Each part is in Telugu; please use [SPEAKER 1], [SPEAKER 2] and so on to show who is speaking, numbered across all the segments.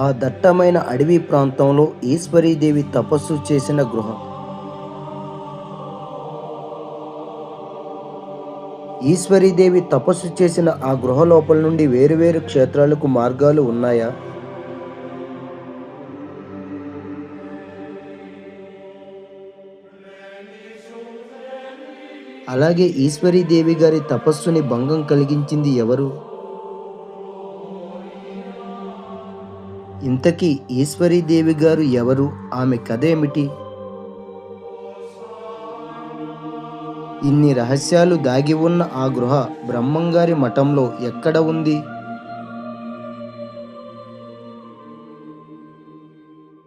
[SPEAKER 1] ఆ దట్టమైన అడవి ప్రాంతంలో ఈశ్వరీదేవి తపస్సు చేసిన గృహ. ఈశ్వరీదేవి తపస్సు చేసిన ఆ గృహ లోపల నుండి వేరువేరు క్షేత్రాలకు మార్గాలు ఉన్నాయా? అలాగే ఈశ్వరీదేవి గారి తపస్సుని భంగం కలిగించింది ఎవరు? ఇంతకీ ఈశ్వరీదేవి గారు ఎవరు? ఆమె కథేమిటి ఇన్ని రహస్యాలు దాగి ఉన్న ఆ గృహ బ్రహ్మంగారి మఠంలో ఎక్కడ ఉంది?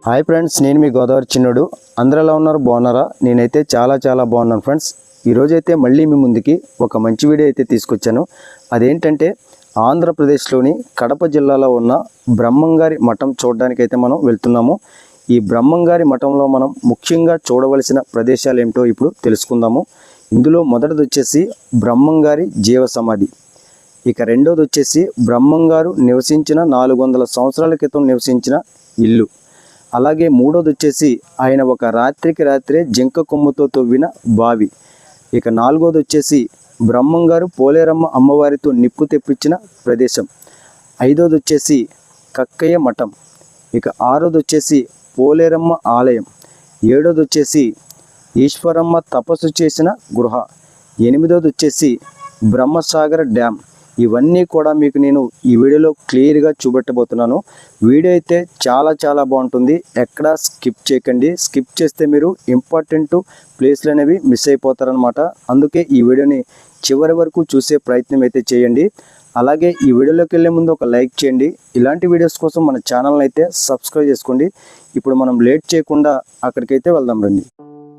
[SPEAKER 2] హాయ్ ఫ్రెండ్స్ నేను మీ గోదావరి చిన్నుడు. అందరిలా ఉన్నారు? బాగున్నారా? నేనైతే చాలా చాలా బాగున్నాను ఫ్రెండ్స్. ఈరోజైతే మళ్ళీ మీ ముందుకి ఒక మంచి వీడియో అయితే తీసుకొచ్చాను. అదేంటంటే ఆంధ్రప్రదేశ్లోని కడప జిల్లాలో ఉన్న బ్రహ్మంగారి మఠం చూడడానికైతే మనం వెళ్తున్నాము. ఈ బ్రహ్మంగారి మఠంలో మనం ముఖ్యంగా చూడవలసిన ప్రదేశాలు ఏమిటో ఇప్పుడు తెలుసుకుందాము. ఇందులో మొదటిది వచ్చేసి బ్రహ్మంగారి జీవ సమాధి ఇక రెండోది వచ్చేసి బ్రహ్మంగారు నివసించిన నాలుగు వందల సంవత్సరాల క్రితం నివసించిన ఇల్లు. అలాగే మూడోది వచ్చేసి ఆయన ఒక రాత్రికి రాత్రే జింక కొమ్ముతో తవ్విన బావి. ఇక నాలుగోది వచ్చేసి బ్రహ్మంగారు పోలేరమ్మ అమ్మవారితో నిప్పు తెప్పించిన ప్రదేశం. ఐదోది వచ్చేసి కక్కయ్య మఠం. ఇక ఆరోది వచ్చేసి పోలేరమ్మ ఆలయం. ఏడోది వచ్చేసి ఈశ్వరమ్మ తపస్సు చేసిన గృహ. ఎనిమిదోది వచ్చేసి బ్రహ్మసాగర్ డ్యామ్ ఇవన్నీ కూడా మీకు నేను ఈ వీడియోలో క్లియర్గా చూపెట్టబోతున్నాను. వీడియో అయితే చాలా చాలా బాగుంటుంది. ఎక్కడ స్కిప్ చేయకండి. స్కిప్ చేస్తే మీరు ఇంపార్టెంట్ ప్లేస్లు అనేవి మిస్ అయిపోతారనమాట అందుకే ఈ వీడియోని చివరి వరకు చూసే ప్రయత్నం అయితే చేయండి. అలాగే ఈ వీడియోలోకి వెళ్ళే ముందు ఒక లైక్ చేయండి. ఇలాంటి వీడియోస్ కోసం మన ఛానల్ని అయితే సబ్స్క్రైబ్ చేసుకోండి. ఇప్పుడు మనం లేట్ చేయకుండా అక్కడికైతే వెళ్దాం రండి.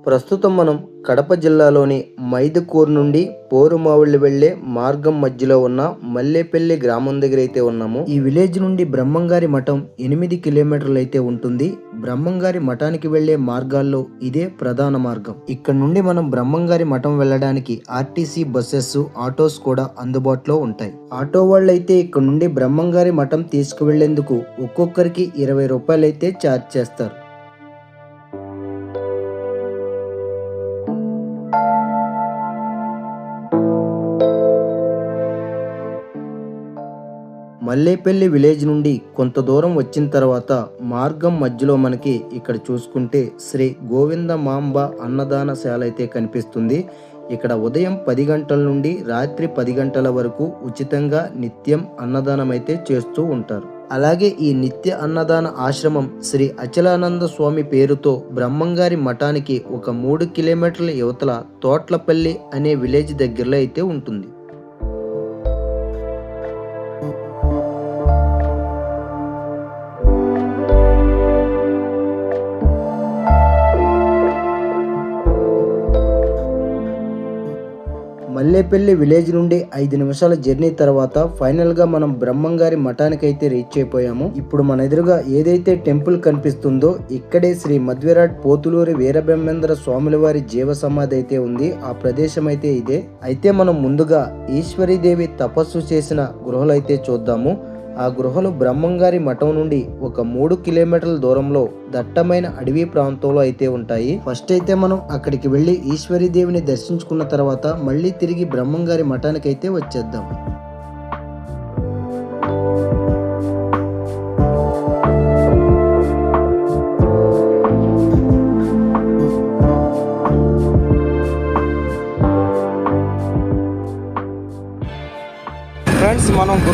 [SPEAKER 1] ప్రస్తుతం మనం కడప జిల్లాలోని మైదుకూరు నుండి పోరుమావిళ్ళు వెళ్ళే మార్గం మధ్యలో ఉన్న మల్లేపల్లి గ్రామం దగ్గర అయితే ఉన్నాము. ఈ విలేజ్ నుండి బ్రహ్మంగారి మఠం ఎనిమిది కిలోమీటర్లు అయితే ఉంటుంది. బ్రహ్మంగారి మఠానికి వెళ్ళే మార్గాల్లో ఇదే ప్రధాన మార్గం. ఇక్కడ నుండి మనం బ్రహ్మంగారి మఠం వెళ్ళడానికి ఆర్టీసీ బస్సెస్ ఆటోస్ కూడా అందుబాటులో ఉంటాయి. ఆటో వాళ్ళైతే ఇక్కడ నుండి బ్రహ్మంగారి మఠం తీసుకువెళ్ళేందుకు ఒక్కొక్కరికి ఇరవై రూపాయలైతే ఛార్జ్ చేస్తారు. మల్లేపల్లి విలేజ్ నుండి కొంత దూరం వచ్చిన తర్వాత మార్గం మధ్యలో మనకి ఇక్కడ చూసుకుంటే శ్రీ గోవింద మాంబ అన్నదానశాల అయితే కనిపిస్తుంది. ఇక్కడ ఉదయం పది గంటల నుండి రాత్రి పది గంటల వరకు ఉచితంగా నిత్యం అన్నదానం అయితే చేస్తూ ఉంటారు. అలాగే ఈ నిత్య అన్నదాన ఆశ్రమం శ్రీ అచలానంద స్వామి పేరుతో బ్రహ్మంగారి మఠానికి ఒక మూడు కిలోమీటర్ల యువతల తోట్లపల్లి అనే విలేజ్ దగ్గరలో అయితే ఉంటుంది. మల్లేపల్లి విలేజ్ నుండి ఐదు నిమిషాల జర్నీ తర్వాత ఫైనల్గా మనం బ్రహ్మంగారి మఠానికి అయితే రీచ్ అయిపోయాము. ఇప్పుడు మన ఎదురుగా ఏదైతే టెంపుల్ కనిపిస్తుందో ఇక్కడే శ్రీ మధ్విరాట్ పోతులూరి వీరబ్రహ్మేంద్ర స్వాముల వారి జీవ సమాధి అయితే ఉంది. ఆ ప్రదేశం అయితే ఇదే. అయితే మనం ముందుగా ఈశ్వరీదేవి తపస్సు చేసిన గృహలు అయితే చూద్దాము. ఆ గుహలు బ్రహ్మంగారి మఠం నుండి ఒక మూడు కిలోమీటర్ల దూరంలో దట్టమైన అడవి ప్రాంతంలో అయితే ఉంటాయి. ఫస్ట్ అయితే మనం అక్కడికి వెళ్ళి ఈశ్వరీ దేవిని దర్శించుకున్న తర్వాత మళ్ళీ తిరిగి బ్రహ్మంగారి మఠానికి అయితే వచ్చేద్దాం.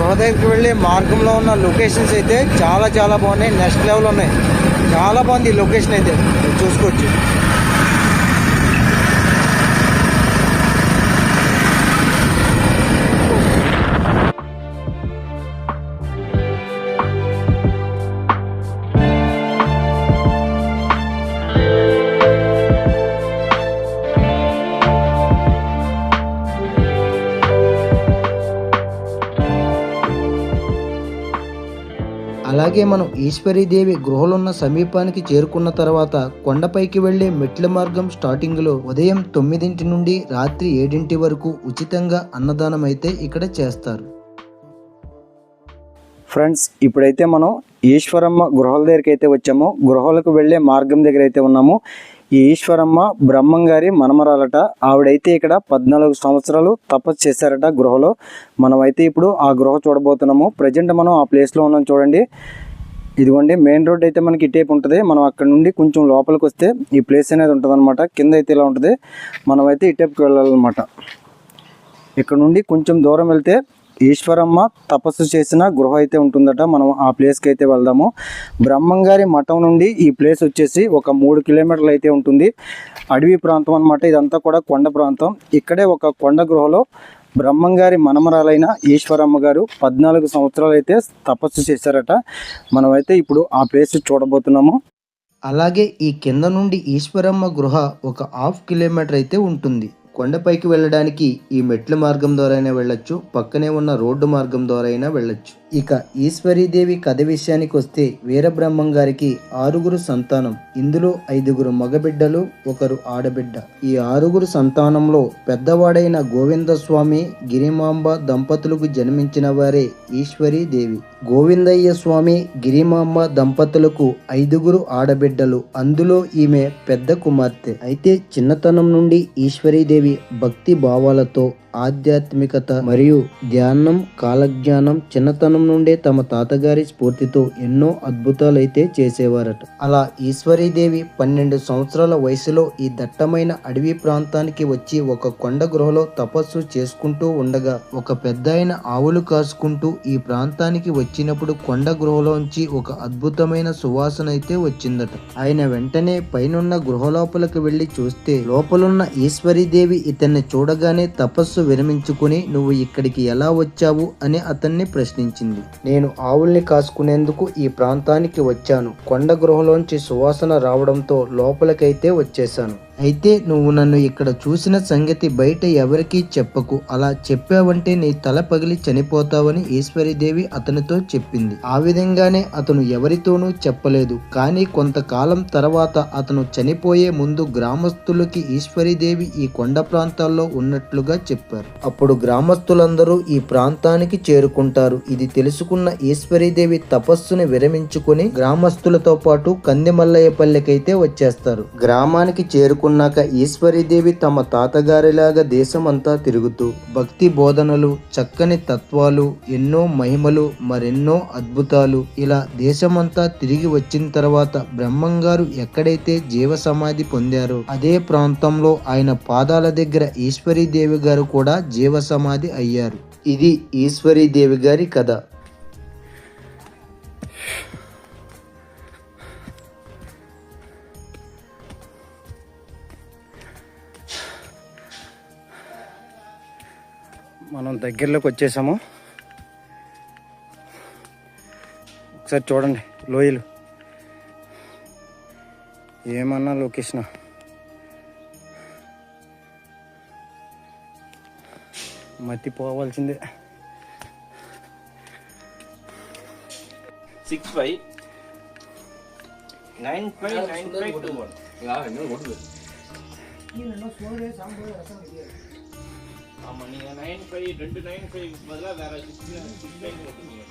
[SPEAKER 1] ఫ్రెండ్స్ వెళ్ళే మార్గంలో ఉన్న లొకేషన్స్ అయితే చాలా చాలా బాగున్నాయి. నెక్స్ట్ లెవెల్ ఉన్నాయి. చాలా బాగుంది ఈ లొకేషన్ అయితే. చూసుకోవచ్చు. అలాగే మనం ఈశ్వరీదేవి గృహలున్న సమీపానికి చేరుకున్న తర్వాత కొండపైకి వెళ్ళే మెట్ల మార్గం స్టార్టింగ్లో ఉదయం తొమ్మిదింటి నుండి రాత్రి ఏడింటి వరకు ఉచితంగా అన్నదానం అయితే ఇక్కడ చేస్తారు.
[SPEAKER 2] ఫ్రెండ్స్ ఇప్పుడైతే మనం ఈశ్వరమ్మ గృహాల దగ్గరికి అయితే వచ్చాము. గృహాలకు వెళ్ళే మార్గం దగ్గర అయితే ఉన్నాము. ఈ ఈశ్వరమ్మ బ్రహ్మం గారి మనమరాలట. ఆవిడైతే ఇక్కడ పద్నాలుగు సంవత్సరాలు తపస్సు చేశారట గృహలో. మనమైతే ఇప్పుడు ఆ గృహ చూడబోతున్నాము. ప్రజెంట్ మనం ఆ ప్లేస్లో ఉన్నాం చూడండి. ఇదిగోండి మెయిన్ రోడ్ అయితే మనకి ఇటేపు ఉంటుంది. మనం అక్కడ నుండి కొంచెం లోపలికి వస్తే ఈ ప్లేస్ అనేది ఉంటుంది కింద అయితే ఇలా ఉంటుంది. మనమైతే ఇటేపుకి వెళ్ళాలన్నమాట. ఇక్కడ నుండి కొంచెం దూరం వెళ్తే ఈశ్వరమ్మ తపస్సు చేసిన గృహ అయితే ఉంటుందట. మనం ఆ ప్లేస్కి అయితే వెళ్దాము. బ్రహ్మంగారి మఠం నుండి ఈ ప్లేస్ వచ్చేసి ఒక మూడు కిలోమీటర్లు అయితే ఉంటుంది. అడవి ప్రాంతం అన్నమాట. ఇదంతా కూడా కొండ ప్రాంతం. ఇక్కడే ఒక కొండ గృహలో బ్రహ్మంగారి మనమరాలైన ఈశ్వరమ్మ గారు పద్నాలుగు సంవత్సరాలు అయితే తపస్సు చేశారట. మనమైతే ఇప్పుడు ఆ ప్లేస్ చూడబోతున్నాము.
[SPEAKER 1] అలాగే ఈ కింద నుండి ఈశ్వరమ్మ గృహ ఒక హాఫ్ కిలోమీటర్ అయితే ఉంటుంది. కొండపైకి వెళ్ళడానికి ఈ మెట్ల మార్గం ద్వారా వెళ్ళొచ్చు. పక్కనే ఉన్న రోడ్డు మార్గం ద్వారా అయినా వెళ్ళొచ్చు. ఇక ఈశ్వరీదేవి కథ విషయానికి వస్తే వీరబ్రహ్మం గారికి ఆరుగురు సంతానం. ఇందులో ఐదుగురు మగబిడ్డలు ఒకరు ఆడబిడ్డ. ఈ ఆరుగురు సంతానంలో పెద్దవాడైన గోవింద స్వామి గిరిమాంబ దంపతులకు జన్మించిన వారే ఈశ్వరీదేవి. గోవిందయ్య స్వామి గిరిమాంబ దంపతులకు ఐదుగురు ఆడబిడ్డలు. అందులో ఈమె పెద్ద కుమార్తె. అయితే చిన్నతనం నుండి ఈశ్వరీదేవి భక్తి భావాలతో ఆధ్యాత్మికత మరియు ధ్యానం కాలజ్ఞానం చిన్నతనం నుండే తమ తాతగారి స్ఫూర్తితో ఎన్నో అద్భుతాలైతే చేసేవారట. అలా ఈశ్వరీదేవి పన్నెండు సంవత్సరాల వయసులో ఈ దట్టమైన అడవి ప్రాంతానికి వచ్చి ఒక కొండ గృహలో తపస్సు చేసుకుంటూ ఉండగా ఒక పెద్ద ఆవులు కాసుకుంటూ ఈ ప్రాంతానికి వచ్చినప్పుడు కొండ గృహలోంచి ఒక అద్భుతమైన సువాసన అయితే వచ్చిందట. ఆయన వెంటనే పైనున్న గృహ లోపలికి వెళ్ళి చూస్తే లోపలున్న ఈశ్వరీదేవి ఇతన్ని చూడగానే తపస్సు విరమించుకుని నువ్వు ఇక్కడికి ఎలా వచ్చావు అని అతన్ని ప్రశ్నించింది. నేను ఆవుల్ని కాసుకునేందుకు ఈ ప్రాంతానికి వచ్చాను. కొండ గృహలోంచి సువాసన రావడంతో లోపలికైతే వచ్చేశాను. అయితే నువ్వు నన్ను ఇక్కడ చూసిన సంగతి బయట ఎవరికీ చెప్పకు. అలా చెప్పావంటే నీ తల పగిలి చనిపోతావని ఈశ్వరీదేవి అతనితో చెప్పింది. ఆ విధంగానే అతను ఎవరితోనూ చెప్పలేదు. కానీ కొంతకాలం తర్వాత అతను చనిపోయే ముందు గ్రామస్తులకి ఈశ్వరీదేవి ఈ కొండ ప్రాంతాల్లో ఉన్నట్లుగా చెప్పారు. అప్పుడు గ్రామస్తులందరూ ఈ ప్రాంతానికి చేరుకుంటారు. ఇది తెలుసుకున్న ఈశ్వరీదేవి తపస్సుని విరమించుకుని గ్రామస్తులతో పాటు కందిమల్లయ్యపల్లెకైతే వచ్చేస్తారు. గ్రామానికి చేరుకున్నాక ఈశ్వరీదేవి తమ తాతగారిలాగా దేశమంతా తిరుగుతూ భక్తి బోధనలు చక్కని తత్వాలు ఎన్నో మహిమలు మరెన్నో అద్భుతాలు ఇలా దేశమంతా తిరిగి వచ్చిన తర్వాత బ్రహ్మంగారు ఎక్కడైతే జీవ సమాధి పొందారో అదే ప్రాంతంలో ఆయన పాదాల దగ్గర ఈశ్వరీదేవి గారు కూడా జీవ సమాధి అయ్యారు. ఇది ఈశ్వరీదేవి గారి కథ.
[SPEAKER 2] మనం దగ్గరలోకి వచ్చేసాము. ఒకసారి చూడండి లోయలు. ఏమన్నా లొకేషన్? మతి పోవాల్సిందే
[SPEAKER 3] six five nine five nine five two one ஆமாம் நீங்கள் நைன் ஃபைவ் ரெண்டு நைன் ஃபைவ் பதிலாக வேறு சிக்ஸ் சிக்ஸ் ஃபைவ் கொடுத்தீங்க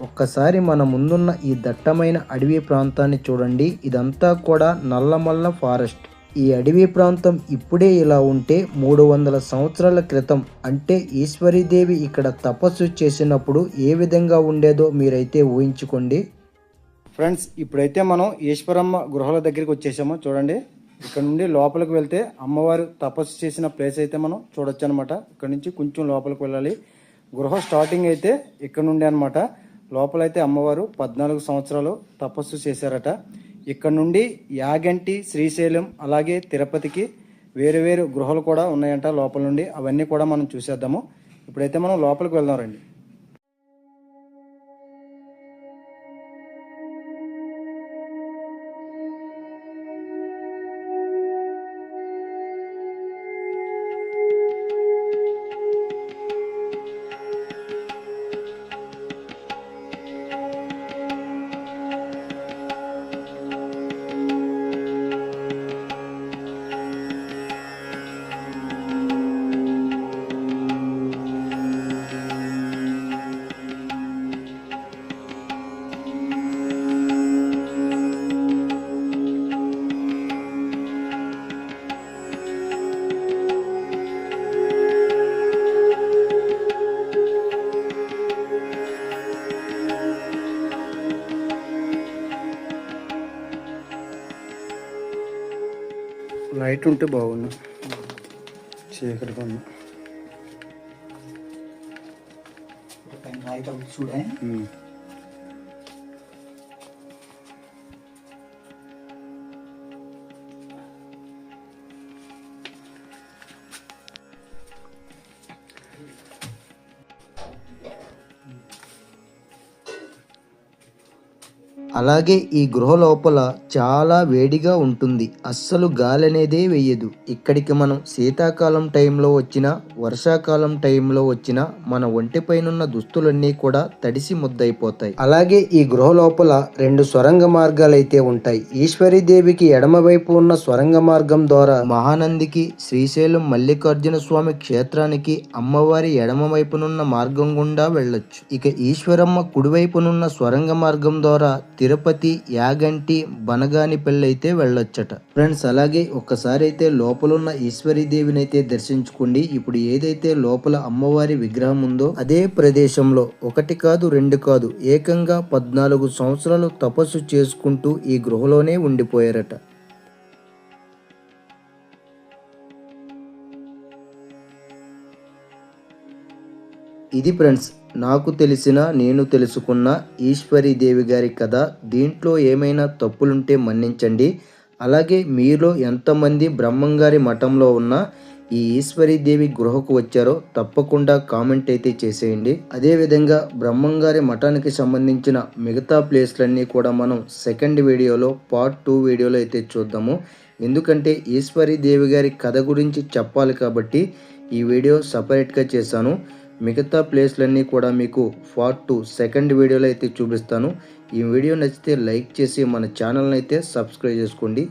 [SPEAKER 1] ఒక్కసారి మన ముందున్న ఈ దట్టమైన అడవి ప్రాంతాన్ని చూడండి ఇదంతా కూడా నల్లమల్ల ఫారెస్ట్ ఈ అడవి ప్రాంతం ఇప్పుడే ఇలా ఉంటే మూడు వందల సంవత్సరాల క్రితం అంటే ఈశ్వరీదేవి ఇక్కడ తపస్సు చేసినప్పుడు ఏ విధంగా ఉండేదో మీరైతే ఊహించుకోండి
[SPEAKER 2] ఫ్రెండ్స్ ఇప్పుడైతే మనం ఈశ్వరమ్మ గృహాల దగ్గరికి వచ్చేసాము. చూడండి ఇక్కడ నుండి లోపలికి వెళ్తే అమ్మవారు తపస్సు చేసిన ప్లేస్ అయితే మనం చూడొచ్చు అనమాట ఇక్కడ నుంచి కొంచెం లోపలికి వెళ్ళాలి. గృహ స్టార్టింగ్ అయితే ఇక్కడ నుండి అనమాట లోపలైతే అమ్మవారు పద్నాలుగు సంవత్సరాలు తపస్సు చేశారట. ఇక్కడ నుండి యాగంటి శ్రీశైలం అలాగే తిరుపతికి వేరు వేరు గృహాలు కూడా ఉన్నాయంట లోపల నుండి. అవన్నీ కూడా మనం చూసేద్దాము. ఇప్పుడైతే మనం లోపలికి వెళ్దాం రండి.
[SPEAKER 1] లైట్ ఉంటే బాగుండు. చీకటిగా ఉంది
[SPEAKER 4] చూడే
[SPEAKER 1] అలాగే ఈ గృహ లోపల చాలా వేడిగా ఉంటుంది. అస్సలు గాలి అనేదే వేయదు. ఇక్కడికి మనం శీతాకాలం టైంలో వచ్చిన వర్షాకాలం టైంలో వచ్చిన మన ఒంటిపైనున్న దుస్తులన్నీ కూడా తడిసి ముద్దయిపోతాయి. అలాగే ఈ గృహ లోపల రెండు సొరంగ మార్గాలు అయితే ఉంటాయి. ఈశ్వరీదేవికి ఎడమవైపు ఉన్న సొరంగ మార్గం ద్వారా మహానందికి శ్రీశైలం మల్లికార్జున స్వామి క్షేత్రానికి అమ్మవారి ఎడమ వైపునున్న మార్గం గుండా వెళ్ళొచ్చు. ఇక ఈశ్వరమ్మ కుడివైపునున్న సొరంగ మార్గం ద్వారా తిరుపతి యాగంటి బనగాని అయితే వెళ్ళొచ్చట. ఫ్రెండ్స్ అలాగే ఒక్కసారి అయితే లోపలున్న ఈశ్వరీ దేవిని అయితే దర్శించుకోండి. ఇప్పుడు ఏదైతే లోపల అమ్మవారి విగ్రహం ఉందో అదే ప్రదేశంలో ఒకటి కాదు రెండు కాదు ఏకంగా పద్నాలుగు సంవత్సరాలు తపస్సు చేసుకుంటూ ఈ గృహలోనే ఉండిపోయారట. ఇది ఫ్రెండ్స్ నాకు తెలిసిన నేను తెలుసుకున్న ఈశ్వరి దేవి గారి కథ. దీంట్లో ఏమైనా తప్పులుంటే మన్నించండి. అలాగే మీలో ఎంతమంది బ్రహ్మంగారి మఠంలో ఉన్న ఈ ఈశ్వరి దేవి గృహకు వచ్చారో తప్పకుండా కామెంట్ అయితే చేసేయండి. అదేవిధంగా బ్రహ్మంగారి మఠానికి సంబంధించిన మిగతా ప్లేస్లన్నీ కూడా మనం సెకండ్ వీడియోలో పార్ట్ టూ వీడియోలో అయితే చూద్దాము. ఎందుకంటే ఈశ్వరి దేవి గారి కథ గురించి చెప్పాలి కాబట్టి ఈ వీడియో సపరేట్గా చేశాను. మిగతా ప్లేస్లన్నీ కూడా మీకు పార్ట్ టూ సెకండ్ వీడియోలో అయితే చూపిస్తాను. ఈ వీడియో నచ్చితే లైక్ చేసి మన ఛానల్ని అయితే సబ్స్క్రైబ్ చేసుకోండి.